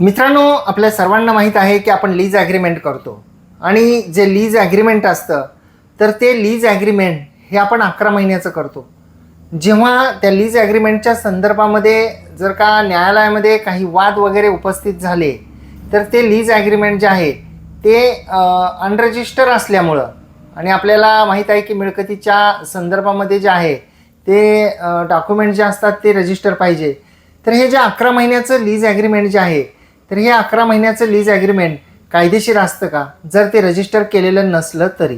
मित्रांनो आपल्या सर्वांना माहीत आहे की आपण लीज ॲग्रीमेंट करतो. आणि जे लीज ॲग्रीमेंट असतं तर ते लीज ॲग्रीमेंट हे आपण अकरा महिन्याचं करतो. जेव्हा त्या लीज ॲग्रीमेंटच्या संदर्भामध्ये जर का न्यायालयामध्ये काही वाद वगैरे उपस्थित झाले तर ते लीज ॲग्रीमेंट जे आहे ते अनरजिस्टर असल्यामुळं आणि आपल्याला माहीत आहे की मिळकतीच्या संदर्भामध्ये जे आहे ते डॉक्युमेंट जे असतात ते रजिस्टर पाहिजे. तर हे जे अकरा महिन्याचं लीज ॲग्रीमेंट जे आहे तर हे अकरा महिन्याचं लीज ॲग्रीमेंट कायदेशीर असतं का? जर ते रजिस्टर केलेलं नसलं तरी.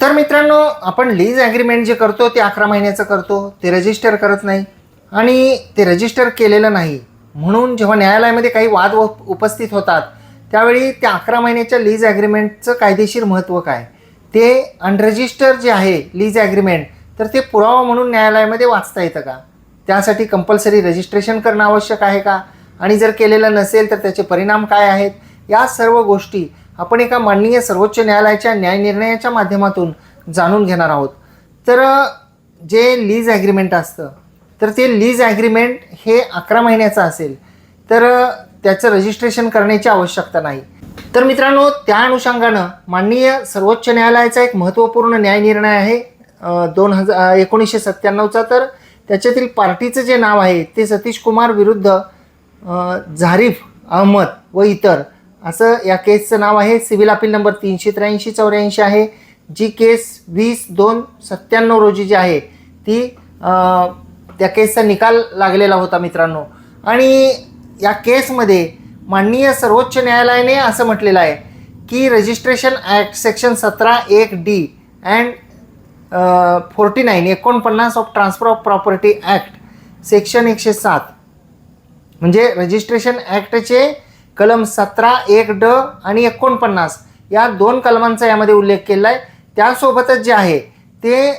तर मित्रांनो आपण लीज ॲग्रीमेंट जे करतो ते अकरा महिन्याचं करतो ते रजिस्टर करत नाही. आणि ते रजिस्टर केलेलं नाही. म्हणून जेव्हा न्यायालयामध्ये काही वाद व उपस्थित होतात त्यावेळी त्या अकरा महिन्याच्या लीज ॲग्रीमेंटचं कायदेशीर महत्त्व काय? ते अनरजिस्टर जे आहे लीज ॲग्रीमेंट तर ते पुरावा म्हणून न्यायालयामध्ये वाचता येतं का? त्यासाठी कंपल्सरी रजिस्ट्रेशन करणं आवश्यक आहे का? आणि जर केलेलं नसेल तर त्याचे परिणाम काय आहेत? या सर्व गोष्टी आपण एका माननीय सर्वोच्च न्यायालयाच्या न्यायनिर्णयाच्या माध्यमातून जाणून घेणार आहोत. तर जे लीज ॲग्रीमेंट असतं तर ते लीज ॲग्रीमेंट हे अकरा महिन्याचं असेल. तर त्याचं रजिस्ट्रेशन करण्याची आवश्यकता नाही. तर मित्रांनो त्या अनुषंगानं माननीय सर्वोच्च न्यायालयाचा एक महत्त्वपूर्ण न्यायनिर्णय आहे. दोन हजार एकोणीसशे सत्त्याण्णवचा तर. त्याच्यातील पार्टीचं जे नाव आहे ते सतीश कुमार विरुद्ध झारीफ अहमद व इतर. असं या केसचं नाव आहे. सिव्हिल अपील नंबर तीनशे त्र्याऐंशी चौऱ्याऐंशी आहे. जी केस वीस दोन सत्त्याण्णव रोजी जी आहे ती त्या केसचा निकाल लागलेला होता मित्रांनो. आणि या केसमध्ये माननीय सर्वोच्च न्यायालयाने असं म्हटलेलं आहे की रजिस्ट्रेशन ॲक्ट सेक्शन सतरा एक डी अँड फोर्टी नाईन एकोणपन्नास of transfer of property act section एकशे सात म्हणजे रजिस्ट्रेशन ॲक्टचे कलम सतरा एक ड आणि एकोणपन्नास या दोन कलमांचा यामध्ये उल्लेख केला आहे त्यासोबतच जे आहे ते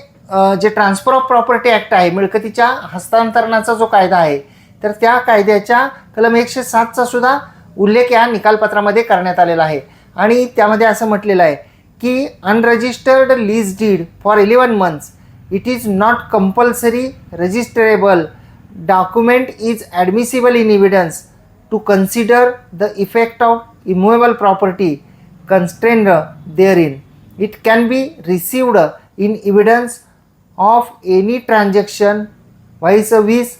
जे ट्रान्सफर ऑफ प्रॉपर्टी ॲक्ट आहे मिळकतीच्या हस्तांतरणाचा जो कायदा आहे तर त्या कायद्याच्या कलम एकशे सातचा सुद्धा उल्लेख या निकालपत्रामध्ये करण्यात आलेला आहे. आणि त्यामध्ये असं म्हटलेलं आहे की unregistered lease deed for eleven months it is not compulsory registrable document is admissible in evidence to consider the effect of immovable property constrained therein. It can be received in evidence of any transaction vice vis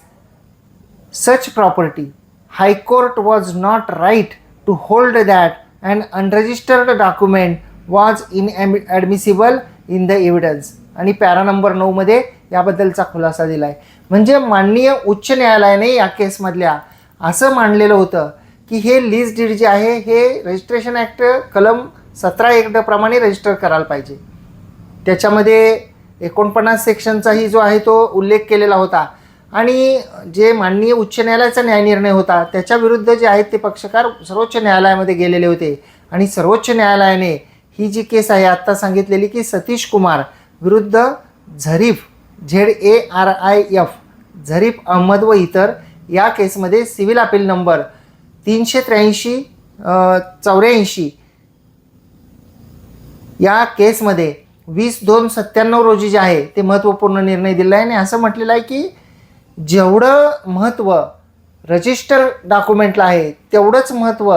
such property. High Court was not right to hold that an unregistered document was inadmissible in the evidence. आणि para number नऊमध्ये याबद्दलचा खुलासा दिला आहे म्हणजे माननीय उच्च न्यायालयाने या केसमधल्या असं मांडलेलं होतं की हे लीज डीड जे आहे हे रजिस्ट्रेशन ॲक्ट कलम सतरा एक रजिस्टर करायला पाहिजे. त्याच्यामध्ये एकोणपन्नास सेक्शनचाही जो आहे तो उल्लेख केलेला होता. आणि जे माननीय उच्च न्यायालयाचा न्यायनिर्णय होता त्याच्या विरुद्ध जे आहेत ते पक्षकार सर्वोच्च न्यायालयामध्ये गेलेले होते. आणि सर्वोच्च न्यायालयाने ही जी केस आहे आत्ता सांगितलेली की सतीश कुमार विरुद्ध Zarif Z A R I F Zarif Ahmad व इतर या केसमध्ये सिव्हिल अपील नंबर तीनशे त्र्याऐंशी चौऱ्याऐंशी. या केसमध्ये वीस दोन सत्त्याण्णव रोजी जे आहे ते महत्त्वपूर्ण निर्णय दिला आहे आणि असं म्हटलेलं आहे की जेवढं महत्त्व रजिस्टर डॉक्युमेंटला आहे तेवढंच महत्त्व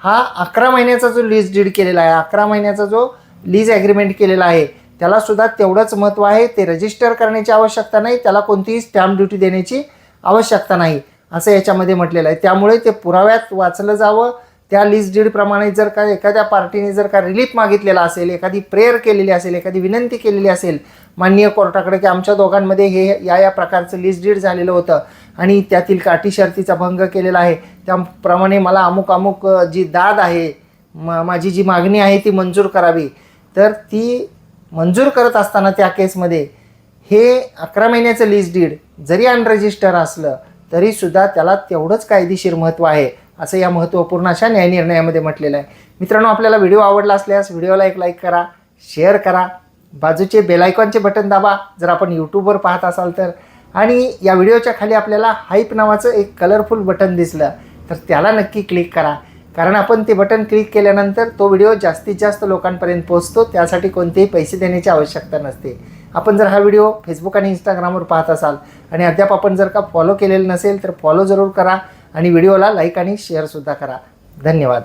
हा अकरा महिन्याचा जो लीज डीड केलेला आहे अकरा महिन्याचा जो लीज ॲग्रीमेंट केलेला आहे त्याला सुद्धा तेवढंच महत्त्व आहे. ते रजिस्टर करण्याची आवश्यकता नाही. त्याला कोणतीही स्टॅम्प ड्युटी देण्याची आवश्यकता नाही. असं याच्यामध्ये म्हटलेलं आहे. त्यामुळे ते पुराव्यात वाचलं जावं. त्या लिस्ट डीडप्रमाणे जर का एखाद्या पार्टीने जर का रिलीफ मागितलेला असेल एखादी प्रेयर केलेली असेल एखादी विनंती केलेली असेल माननीय कोर्टाकडे की आमच्या दोघांमध्ये हे या या प्रकारचं लिस्ट डीड झालेलं होतं आणि त्यातील काठी शर्तीचा भंग केलेला आहे. त्याप्रमाणे मला अमुक अमुक जी दाद आहे म माझी जी मागणी आहे ती मंजूर करावी. तर ती मंजूर करत असताना त्या केसमध्ये हे अकरा महिन्याचं लीज डीड जरी अनरजिस्टर असलं तरीसुद्धा त्याला तेवढंच कायदेशीर महत्त्व आहे असं या महत्त्वपूर्ण अशा न्यायनिर्णयामध्ये म्हटलेलं आहे. मित्रांनो आपल्याला व्हिडिओ आवडला असल्यास व्हिडिओला एक लाईक करा शेअर करा बाजूचे बेलायकॉनचे बटन दाबा जर आपण यूट्यूबवर पाहत असाल तर. आणि या व्हिडिओच्या खाली आपल्याला हाईप नावाचं एक कलरफुल बटन दिसलं तर त्याला नक्की क्लिक करा. कारण आपण ते बटन क्लिक केल्यानंतर तो व्हिडिओ जास्तीत जास्त लोकांपर्यंत पोहोचतो त्यासाठी कोणतेही पैसे देण्याची आवश्यकता नसते. आपण जर हा व्हिडिओ फेसबुक आणि इंस्टाग्रामवर पाहत असाल आणि अद्याप आपण जर का फॉलो केलेलं नसेल तर फॉलो जरूर करा आणि व्हिडिओला लाईक आणि शेअरसुद्धा करा. धन्यवाद.